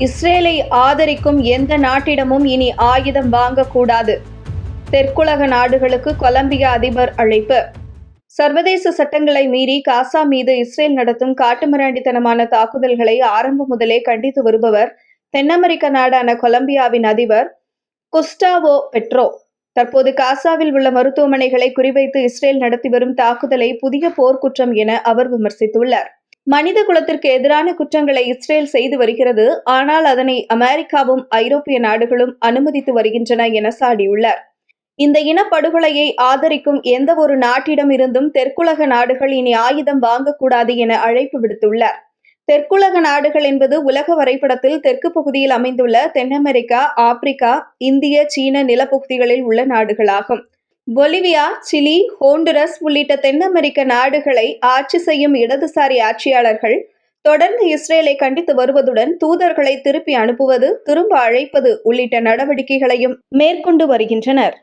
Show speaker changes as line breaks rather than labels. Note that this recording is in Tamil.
இஸ்ரேலை ஆதரிக்கும் எந்த நாட்டிடமும் இனி ஆயுதம் வாங்கக்கூடாது. தெற்குலக நாடுகளுக்கு கொலம்பியா அதிபர் அழைப்பு. சர்வதேச சட்டங்களை மீறி காசா மீது இஸ்ரேல் நடத்தும் காட்டுமிராண்டித்தனமான தாக்குதல்களை ஆரம்பம் முதலே கண்டித்து வருபவர் தென் அமெரிக்க நாடான கொலம்பியாவின் அதிபர் குஸ்டாவோ பெட்ரோ. தற்போது காசாவில் உள்ள மருத்துவமனைகளை குறிவைத்து இஸ்ரேல் நடத்தி வரும் தாக்குதலை புதிய போர்க்குற்றம் என அவர் விமர்சித்துள்ளார். மனித குலத்திற்கு எதிரான குற்றங்களை இஸ்ரேல் செய்து வருகிறது. ஆனால் அதனை அமெரிக்காவும் ஐரோப்பிய நாடுகளும் அனுமதித்து வருகின்றன என சாடியுள்ளார் இந்த இனப்படுகொலையை ஆதரிக்கும் எந்த ஒரு நாட்டிடமிருந்தும் தெற்குலக நாடுகள் இனி ஆயுதம் வாங்கக்கூடாது என அழைப்பு விடுத்துள்ளார் தெற்குலக நாடுகள் என்பது உலக வரைபடத்தில் தெற்கு பகுதியில் அமைந்துள்ள தென் அமெரிக்கா ஆப்பிரிக்கா இந்திய சீன நிலப்பகுதிகளில் உள்ள நாடுகளாகும். பொலிவியா சிலி ஹோண்டுரஸ் உள்ளிட்ட தென் அமெரிக்க நாடுகளை ஆட்சி செய்யும் இடதுசாரி ஆட்சியாளர்கள் தொடர்ந்து இஸ்ரேலை கண்டித்து வருவதுடன் தூதர்களை திருப்பி அனுப்புவது திரும்ப அழைப்பது உள்ளிட்ட நடவடிக்கைகளையும் மேற்கொண்டு வருகின்றனர்.